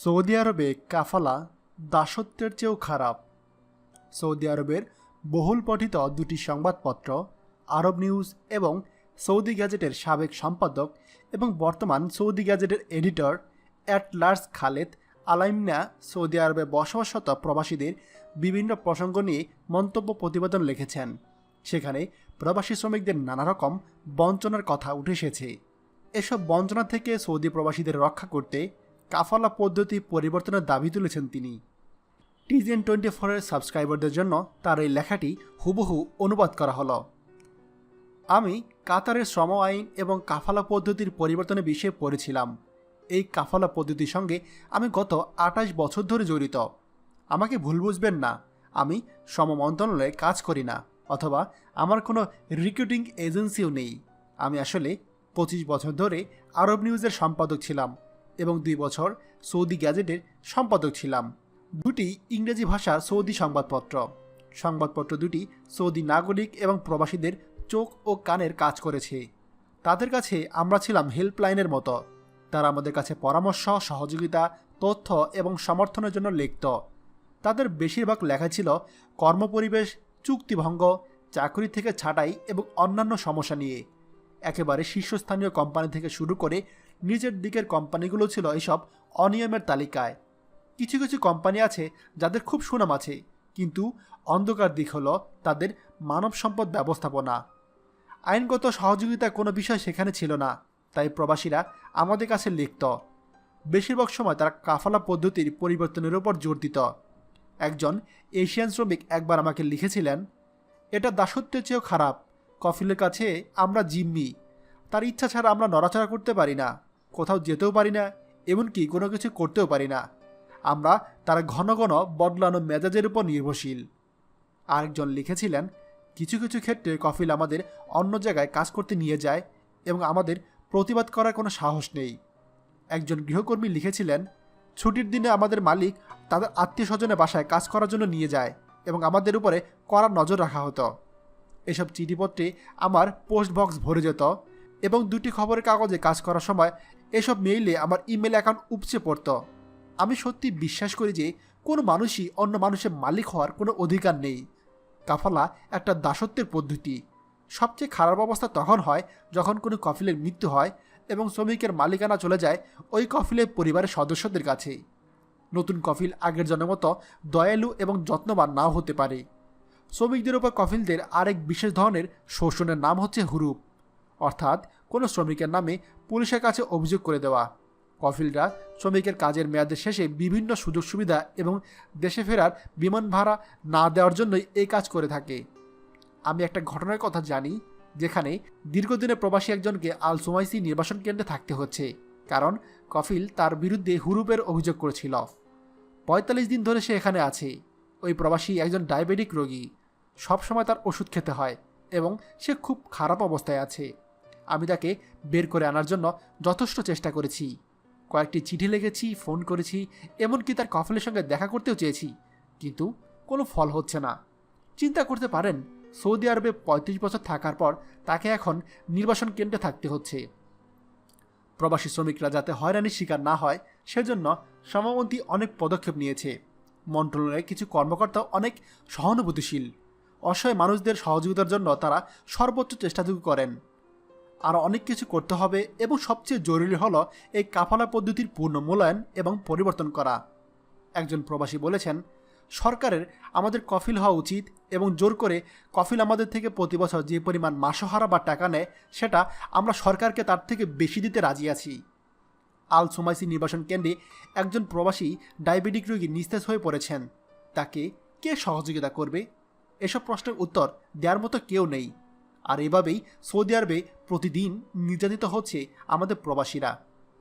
Saudi আরবে কাফালা দাসত্বের চেয়েও খারাপ। সৌদি আরবের বহুল পঠিত দুটি সংবাদপত্র, আরব নিউজ এবং সৌদি গ্যাজেটের সাবেক সম্পাদক এবং বর্তমান সৌদি গ্যাজেটের editor at large Khaled আলাইমনা Saudi আরবে বসবাসরত প্রবাসীদের বিভিন্ন প্রসঙ্গ নিয়ে মন্তব্য প্রতিবেদন লিখেছেন। সেখানে প্রবাসী শ্রমিকদের নানা রকম বঞ্চনার কথা উঠে এসেছে। এসব বঞ্চনা থেকে সৌদি প্রবাসীদের রক্ষা করতে কাফালা পদ্ধতি পরিবর্তনের দাবি তুলেছেন তিনি। টিজেন টোয়েন্টি ফোরের সাবস্ক্রাইবারদের জন্য তার এই লেখাটি হুবহু অনুবাদ করা হলো। আমি কাতারের শ্রম আইন এবং কাফালা পদ্ধতির পরিবর্তনের বিষয়ে পড়েছিলাম। এই কাফালা পদ্ধতির সঙ্গে আমি গত আঠাশ বছর ধরে জড়িত। আমাকে ভুল বুঝবেন না। আমি শ্রম মন্ত্রণালয়ে কাজ করি না, অথবা আমার কোনো রিক্রুটিং এজেন্সিও নেই। আমি আসলে পঁচিশ বছর ধরে আরব নিউজের সম্পাদক ছিলাম। এবং দুই বছর সৌদি গ্যাজেটের সম্পাদক ছিলাম। দুটি ইংরেজি ভাষার সৌদি সংবাদপত্র। সংবাদপত্র দুটি সৌদি নাগরিক এবং প্রবাসীদের চোখ ও কানের কাজ করেছে। তাদের কাছে আমরা ছিলাম হেল্পলাইনের মতো। তারা আমাদের কাছে পরামর্শ, সহযোগিতা, তথ্য এবং সমর্থনের জন্য লিখত তাদের বেশিরভাগ লেখা ছিল কর্মপরিবেশ, চুক্তিভঙ্গ, চাকরি থেকে ছাঁটাই এবং অন্যান্য সমস্যা নিয়ে। একেবারে শীর্ষস্থানীয় কোম্পানি থেকে শুরু করে নিচের দিকের কোম্পানিগুলো ছিল এসব অনিয়মের তালিকায়। কিছু কিছু কোম্পানি আছে যাদের খুব সুনাম আছে, কিন্তু অন্ধকার দিক হলো তাদের মানব সম্পদ ব্যবস্থাপনা। আইনগত সহযোগিতা কোনো বিষয় সেখানে ছিল না, তাই প্রবাসীরা আমাদের কাছে লিখত বেশিরভাগ সময় তারা কাফালা পদ্ধতির পরিবর্তনের উপর জোর দিত। একজন এশিয়ান শ্রমিক একবার আমাকে লিখেছিলেন, এটা দাসত্বের চেয়েও খারাপ, কফিলের কাছে আমরা জিম্মি, তার ইচ্ছা ছাড়া আমরা নড়াচড়া করতে পারি না। কোথাও যেতেও পারি না, এমনকি কোনো কিছু করতেও পারি না। আমরা তার ঘন ঘন বদলানো মেজাজের উপর নির্ভরশীল। আরেকজন লিখেছিলেন, কিছু কিছু ক্ষেত্রে কফিল আমাদের অন্য জায়গায় কাজ করতে নিয়ে যায় এবং আমাদের প্রতিবাদ করার কোনো সাহস নেই। একজন গৃহকর্মী লিখেছিলেন, ছুটির দিনে আমাদের মালিক তাদের আত্মীয় স্বজনের বাসায় কাজ করার জন্য নিয়ে যায় এবং আমাদের উপরে কড়া নজর রাখা হতো। এসব চিঠিপত্রে আমার পোস্ট বক্স ভরে যেত এবং দুটি খবরের কাগজে কাজ করার সময় এসব মেইলে আমার ইমেল অ্যাকাউন্ট উপচে পড়তো। আমি সত্যি বিশ্বাস করি যে কোনো মানুষই অন্য মানুষের মালিক হওয়ার কোনো অধিকার নেই। কাফালা একটা দাসত্বের পদ্ধতি। সবচেয়ে খারাপ অবস্থা তখন হয় যখন কোনো কফিলের মৃত্যু হয় এবং শ্রমিকের মালিকানা চলে যায় ওই কফিলের পরিবারের সদস্যদের কাছে। নতুন কফিল আগের জনের মতো দয়ালু এবং যত্নবান নাও হতে পারে। শ্রমিকদের উপর কফিলদের আরেক বিশেষ ধরনের শোষণের নাম হচ্ছে হুরুপ। অর্থাৎ কোনো শ্রমিকের নামে পুলিশের কাছে অভিযোগ করে দেওয়া। কফিলরা শ্রমিকের কাজের মেয়াদের শেষে বিভিন্ন সুযোগ সুবিধা এবং দেশে ফেরার বিমান ভাড়া না দেওয়ার জন্যই এই কাজ করে থাকে। আমি একটা ঘটনার কথা জানি, যেখানে দীর্ঘদিনের প্রবাসী একজনকে আল সুমাইসি নির্বাসন কেন্দ্রে থাকতে হচ্ছে, কারণ কফিল তার বিরুদ্ধে হুরুপের অভিযোগ করেছিল। পঁয়তাল্লিশ দিন ধরে সে এখানে আছে। ওই প্রবাসী একজন ডায়াবেটিক রোগী। সবসময় তার ওষুধ খেতে হয় এবং সে খুব খারাপ অবস্থায় আছে। আমি তাকে বের করে আনার জন্য যথেষ্ট চেষ্টা করেছি। কয়েকটি চিঠি লিখেছি, ফোন করেছি, এমনকি তার কফলের সঙ্গে দেখা করতেও চেয়েছি। কিন্তু কোনো ফল হচ্ছে না। চিন্তা করতে পারেন, সৌদি আরবে পঁয়ত্রিশ বছর থাকার পর তাকে এখন নির্বাসন কেন্দ্রে থাকতে হচ্ছে। প্রবাসী শ্রমিকরা যাতে হয়রানির শিকার না হয়, সেজন্য সমামন্ত্রী অনেক পদক্ষেপ নিয়েছে। মন্ত্রণালয়ের কিছু কর্মকর্তা অনেক সহানুভূতিশীল। অসহায় মানুষদের সহযোগিতার জন্য তারা সর্বোচ্চ চেষ্টাটুকু করেন। আরও অনেক কিছু করতে হবে এবং সবচেয়ে জরুরি হলো এই কাফালা পদ্ধতির পূর্ণ মূল্যায়ন এবং পরিবর্তন করা। একজন প্রবাসী বলেছেন, সরকারের আমাদের কফিল হওয়া উচিত এবং জোর করে কফিল আমাদের থেকে প্রতি বছর যে পরিমাণ মাসহারা বা টাকা নেয়, সেটা আমরা সরকারকে তার থেকে বেশি দিতে রাজি আছি। আল সুমাইসি নির্বাসন কেন্দ্রে একজন প্রবাসী ডায়াবেটিক রোগী নিস্তেজ হয়ে পড়েছেন। তাকে কে সহযোগিতা করবে? এসব প্রশ্নের উত্তর দেওয়ার মতো কেউ নেই। আর এভাবেই সৌদি আরবে প্রতিদিন নির্যাতিত হচ্ছে আমাদের প্রবাসীরা।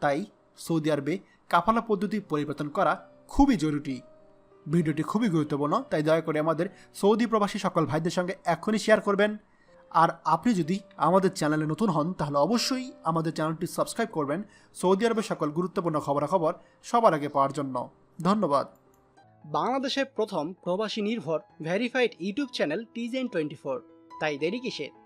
তাই সৌদি আরবে কাফালা পদ্ধতি পরিবর্তন করা খুবই জরুরি। ভিডিওটি খুবই গুরুত্বপূর্ণ, তাই দয়া করে আমাদের সৌদি প্রবাসী সকল ভাইদের সঙ্গে এখনই শেয়ার করবেন। আর আপনি যদি আমাদের চ্যানেলে নতুন হন, তাহলে অবশ্যই আমাদের চ্যানেলটি সাবস্ক্রাইব করবেন সৌদি আরবের সকল গুরুত্বপূর্ণ খবরাখবর সবার আগে পাওয়ার জন্য। ধন্যবাদ। বাংলাদেশের প্রথম প্রবাসী নির্ভর ভেরিফাইড ইউটিউব চ্যানেল টিজেন টোয়েন্টি ফোর তাই দেরি কিসের?